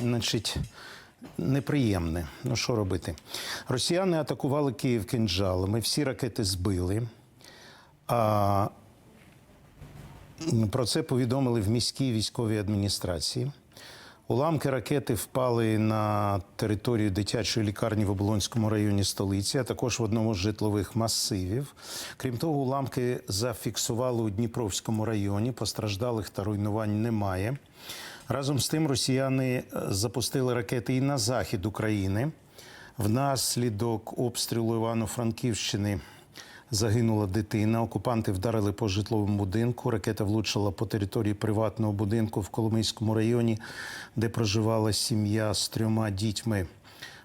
значить, неприємне. Ну що робити? Росіяни атакували Київ кинджалами, всі ракети збили. А про це повідомили в міській військовій адміністрації. Уламки ракети впали на територію дитячої лікарні в Оболонському районі столиці, а також в одному з житлових масивів. Крім того, уламки зафіксували у Дніпровському районі. Постраждалих та руйнувань немає. Разом з тим, росіяни е, запустили ракети і на захід України. Внаслідок обстрілу Івано-Франківщини Загинула дитина. Окупанти вдарили по житловому будинку. Ракета влучила по території приватного будинку в Коломийському районі, де проживала сім'я з трьома дітьми.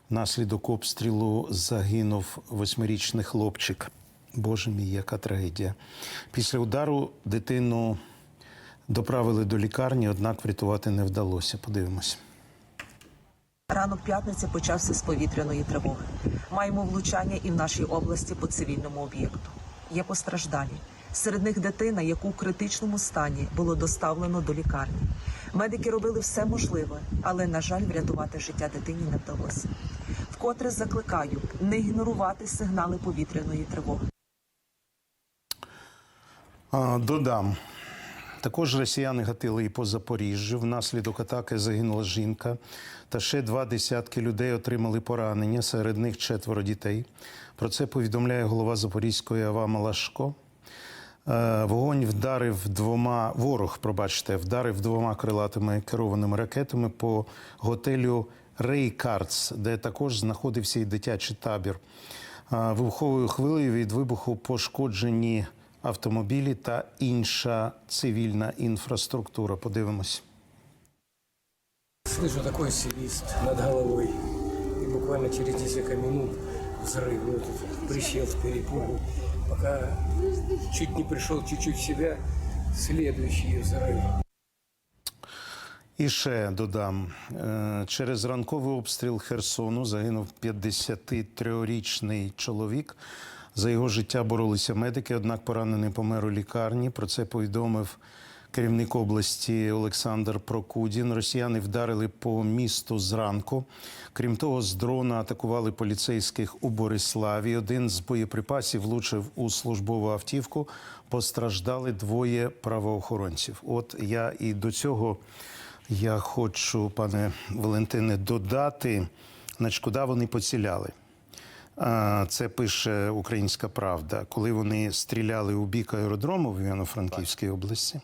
Внаслідок обстрілу загинув восьмирічний хлопчик. Боже мій, яка трагедія. Після удару дитину доправили до лікарні, однак врятувати не вдалося. Подивимось. Ранок п'ятниці почався з повітряної тривоги. Маємо влучання і в нашій області по цивільному об'єкту. Є постраждалі. Серед них дитина, яку в критичному стані було доставлено до лікарні. Медики робили все можливе, але, на жаль, врятувати життя дитині не вдалося. Вкотре закликаю не ігнорувати сигнали повітряної тривоги. Додам. Також росіяни гатили і по Запоріжжю. Внаслідок атаки загинула жінка, та ще два десятки людей отримали поранення. Серед них четверо дітей. Про це повідомляє голова Запорізької АВА Малашко. Е, Вогонь вдарив двома ворог, пробачте, вдарив двома крилатими керованими ракетами по готелю Рейкардс, де також знаходився і дитячий табір. Е, Вибуховою хвилею від вибуху пошкоджені автомобілі та інша цивільна інфраструктура. Подивимось. Слышу такой свист над головой. И буквально через несколько минут взрыв. Ну, тут присел с перепугу. Пока чуть не пришел чуть-чуть в себя, следующий взрыв. І ще додам, е, через ранковий обстріл Херсону загинув 53-річний чоловік. За його життя боролися медики, однак поранений помер у лікарні. Про це повідомив керівник області Олександр Прокудін. Росіяни вдарили по місту зранку. Крім того, з дрона атакували поліцейських у Бориславі. Один з боєприпасів влучив у службову автівку. Постраждали двоє правоохоронців. От я і до цього. Я хочу, пане Валентине, додати, значить, куди вони поціляли. Це пише Українська Правда. Коли вони стріляли у бік аеродрому в Івано-Франківській області,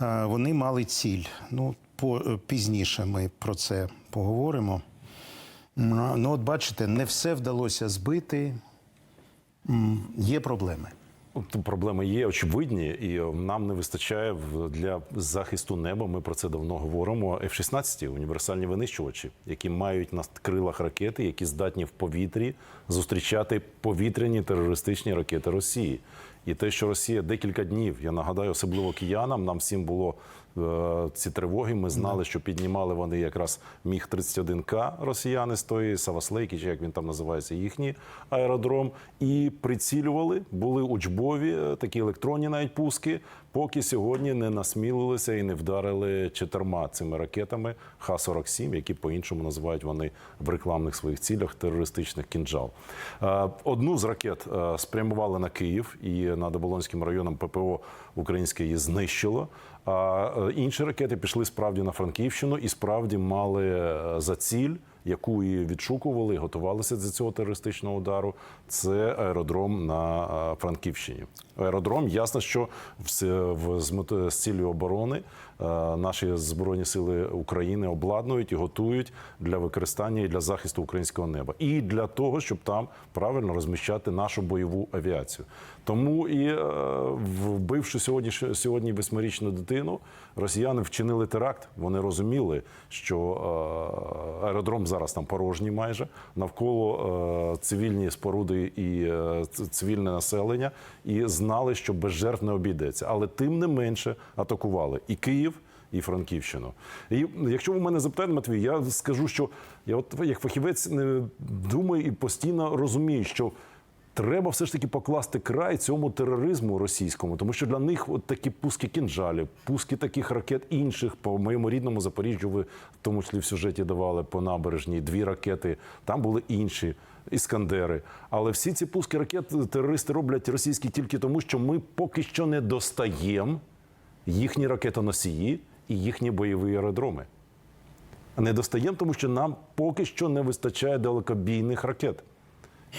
вони мали ціль. Ну, е, пізніше ми про це поговоримо. Ну, от бачите, не все вдалося збити. Є проблеми. Тут проблеми є очевидні, і е, нам не вистачає для захисту неба. Ми про це давно говоримо. F-16 – універсальні винищувачі, які мають на крилах ракети, які здатні в повітрі зустрічати повітряні терористичні ракети Росії. І те, що Росія декілька днів, я нагадаю, особливо киянам, нам всім було ці тривоги. Ми знали, що піднімали вони якраз міг 31 к росіяни з тої Саваслейки, чи як він там називається, їхній аеродром, і прицілювали, були учбові, е, такі електронні навіть пуски, поки сьогодні не насмілилися і не вдарили чотирма цими ракетами Х-47, які по-іншому називають вони в рекламних своїх цілях терористичних кінжал. Е, Одну з ракет е, спрямували на Київ і над Оболонським районом ППО українське її знищило. А е, інші ракети пішли справді на Франківщину і справді мали е, за ціль, яку і відшукували, і готувалися до цього терористичного удару. Це аеродром на е, Франківщині. Аеродром, ясно, що з, цілею оборони наші збройні сили України обладнують і готують для використання і для захисту українського неба, і для того, щоб там правильно розміщати нашу бойову авіацію. Тому і е, вбивши сьогодні сьогодні восьмирічну дитину, росіяни вчинили теракт. Вони розуміли, що е, аеродром зараз там порожній майже навколо е, цивільні споруди і е, цивільне населення, і знали, що без жертв не обійдеться. Але тим не менше атакували і Київ. І Франківщину. І якщо ви мене запитаєте, Матвій, я скажу, що я от як фахівець не думаю і постійно розумію, що Треба все ж таки покласти край цьому тероризму російському, тому що для них от такі пуски кінжалів, пуски таких ракет інших по моєму рідному Запоріжжю. Ви в тому числі в сюжеті давали по набережній дві ракети. Там були інші іскандери. Але всі ці пуски ракет терористи роблять російські тільки тому, що ми поки що не достаємо їхні ракетоносії і їхні бойові аеродроми. Не достаємо, тому що нам поки що не вистачає далекобійних ракет.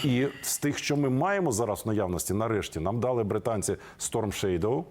І з тих, що ми маємо зараз в наявності, нарешті нам дали британці Storm Shadow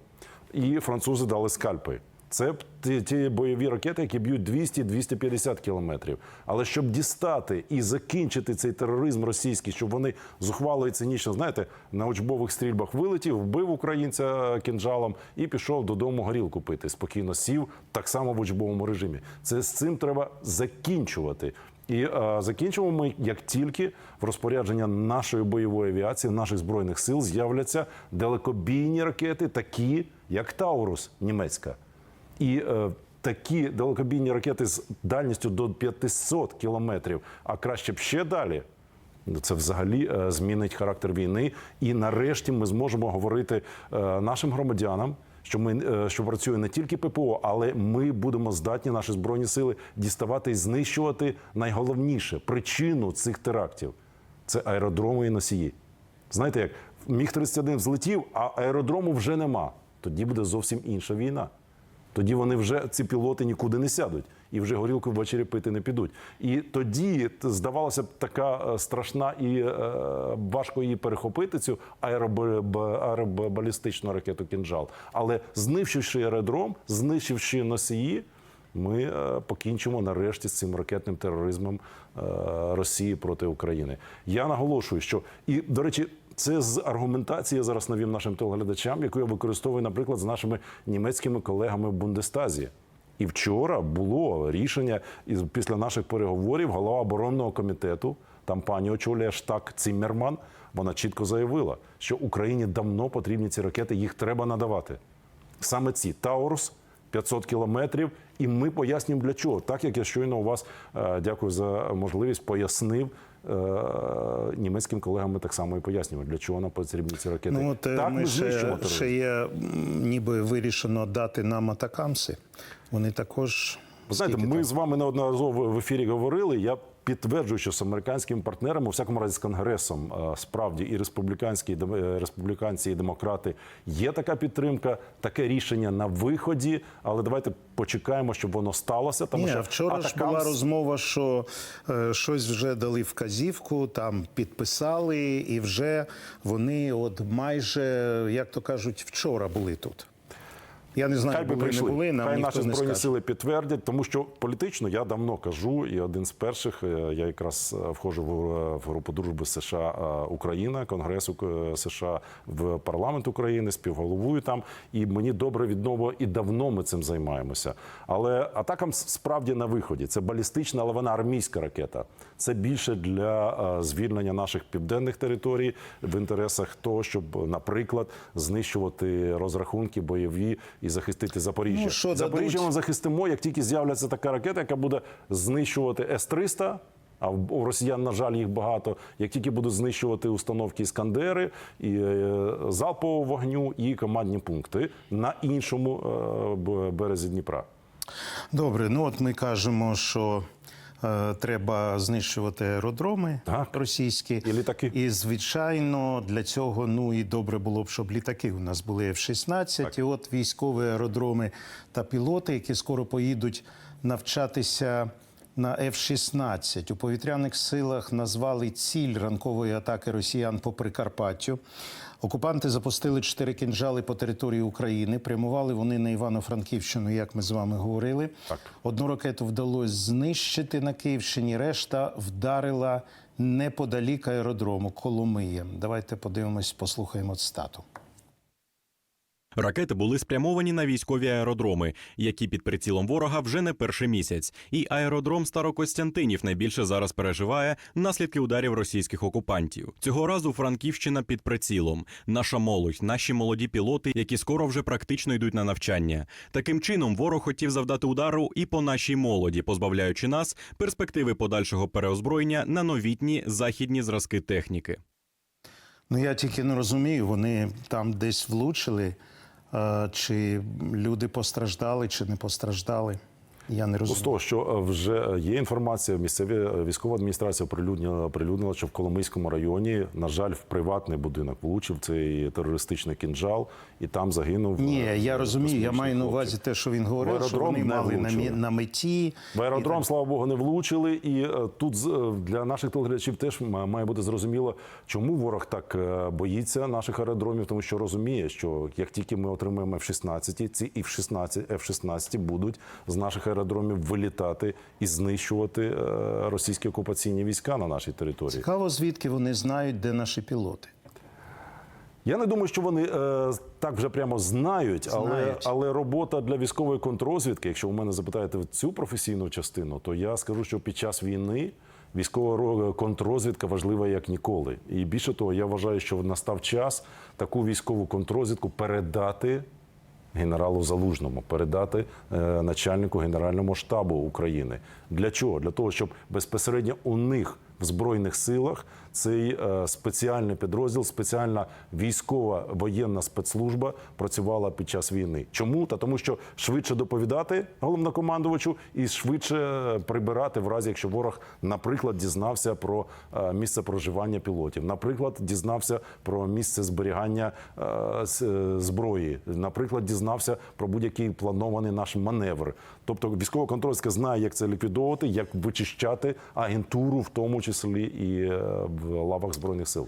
і французи дали скальпи. Це ті, ті бойові ракети, які б'ють 200-250 кілометрів. Але щоб дістати і закінчити цей тероризм російський, щоб вони зухвало і цинічно, знаєте, на учбових стрільбах вилетів, вбив українця кінжалом і пішов додому горілку пити. Спокійно сів так само в учбовому режимі. Це з цим треба закінчувати. І е, закінчимо ми, як тільки в розпорядження нашої бойової авіації, наших збройних сил з'являться далекобійні ракети, такі як Таурус німецька. І е, такі далекобійні ракети з дальністю до 500 кілометрів, а краще б ще далі. Ну, Це взагалі е, змінить характер війни. І нарешті ми зможемо говорити е, нашим громадянам, що ми що працює не тільки ППО, але ми будемо здатні наші збройні сили діставати і знищувати найголовніше причину цих терактів це аеродроми і носії. Знаєте, як міг 31 взлетів, а аеродрому вже нема. Тоді буде зовсім інша війна. Тоді вони вже ці пілоти нікуди не сядуть і вже горілку ввечері пити не підуть. І тоді здавалося б така е, страшна і е, важко її перехопити цю аероб- аеробалістичну ракету кінжал. Але знищивши аеродром, знищивши носії, ми е, покінчимо нарешті з цим ракетним тероризмом Росії проти України. Я наголошую, що і до речі. Це з аргументації я зараз навів нашим телеглядачам, яку я використовую, наприклад, з нашими німецькими колегами в Бундестазі. І вчора було рішення із після наших переговорів голова оборонного комітету, там пані очолює штак Циммерман. Вона чітко заявила, що Україні давно потрібні ці ракети, їх треба надавати. Саме ці Таурус 500 кілометрів, і ми пояснюємо для чого. Так як я щойно у вас е, дякую за можливість пояснив. Е, Німецьким колегам ми так само і пояснюємо, для чого нам потрібні ці ракети. Ну, от е, так ми ще, ще є ніби вирішено дати нам атакамси. Вони також. Знаєте, ми з вами неодноразово в ефірі говорили. Я підтверджую, що з американськими партнерами, у всякому разі з конгресом, е, справді і республіканські і е, республіканці і демократи є така підтримка, таке рішення на виході. Але давайте почекаємо, щоб воно сталося. Тому Ні, що вчора ж була розмова, що е, щось вже дали вказівку, там підписали, і вже вони, от майже, як то кажуть, вчора були тут. Я не знаю, Хай би були прийшли. не були, нам Хай ніхто наші не збройні скаже. сили підтвердять, тому що політично я давно кажу, і один з перших е, я якраз е, входжу в, е, в групу дружби США е, Україна, Конгресу е, США в парламент України, співголовую там. І мені добре відомо, і давно ми цим займаємося. Але атака м- справді на виході. Це балістична, але вона армійська ракета. Це більше для е, звільнення наших південних територій в інтересах того, щоб, наприклад, знищувати розрахунки бойові і захистити Запоріжжя. Ну, що Запоріжжя дадуть? ми захистимо, як тільки з'являться така ракета, яка буде знищувати С-300, а у росіян, на жаль, їх багато. Як тільки будуть знищувати установки Іскандери, і е, залпового вогню, і командні пункти на іншому е, березі Дніпра. Добре, ну от ми кажемо, що треба знищувати аеродроми Так. російські І літаки. І звичайно, для цього ну і добре було б, щоб літаки у нас були F-16, і от військові аеродроми та пілоти, які скоро поїдуть навчатися. На F-16 у повітряних силах назвали ціль ранкової атаки росіян по Прикарпаттю. Окупанти запустили чотири кінжали по території України. Прямували вони на Івано-Франківщину, як ми з вами говорили. Так. Одну ракету вдалося знищити на Київщині, решта вдарила неподалік аеродрому Коломиє. Давайте подивимось, послухаємо цитату. Ракети були спрямовані на військові аеродроми, які під прицілом ворога вже не перший місяць. І аеродром Старокостянтинів найбільше зараз переживає наслідки ударів російських окупантів. Цього разу Франківщина під прицілом. Наша молодь, наші молоді пілоти, які скоро вже практично йдуть на навчання. Таким чином, ворог хотів завдати удару і по нашій молоді, позбавляючи нас перспективи подальшого переозброєння на новітні західні зразки техніки. Ну я тільки не розумію, вони там десь влучили, чи люди постраждали, чи не постраждали. Я не Ну, з того, що е, вже є інформація, місцеві е, військова адміністрація оприлюднила, оприлюднила, що в Коломийському районі, на жаль, в приватний будинок влучив цей терористичний кінжал, і там загинув. Ні, е, я розумію. Я маю на увазі те, що він говорив, що аеродром вони мали на, влучили. на меті. В аеродром, слава Богу, не влучили. І тут для наших телеглядачів теж має бути зрозуміло, чому ворог так боїться наших аеродромів, тому що розуміє, що як тільки ми отримаємо F-16, ці і F-16, F-16 будуть з наших аеродромів вилітати і знищувати е, російські окупаційні війська на нашій території. Цікаво, звідки вони знають, де наші пілоти. Я не думаю, що вони е, так вже прямо знають, але, Знають. але робота для військової контрозвідки, якщо ви мене запитаєте в цю професійну частину, то я скажу, що під час війни військова ро- контрозвідка важлива як ніколи. І більше того, я вважаю, що настав час таку військову контрозвідку передати генералу Залужному, передати е, начальнику Генеральному штабу України. Для чого? Для того, щоб безпосередньо у них в збройних силах цей е, спеціальний підрозділ, спеціальна військова воєнна спецслужба працювала під час війни. Чому? Та тому, що швидше доповідати головнокомандувачу і швидше е, прибирати в разі, якщо ворог, наприклад, дізнався про е, місце проживання пілотів, наприклад, дізнався про місце зберігання зброї, наприклад, дізнався про будь-який планований наш маневр. Тобто військова контрольська знає, як це ліквідовувати, як вичищати агентуру, в тому числі і в лавах збройних сил.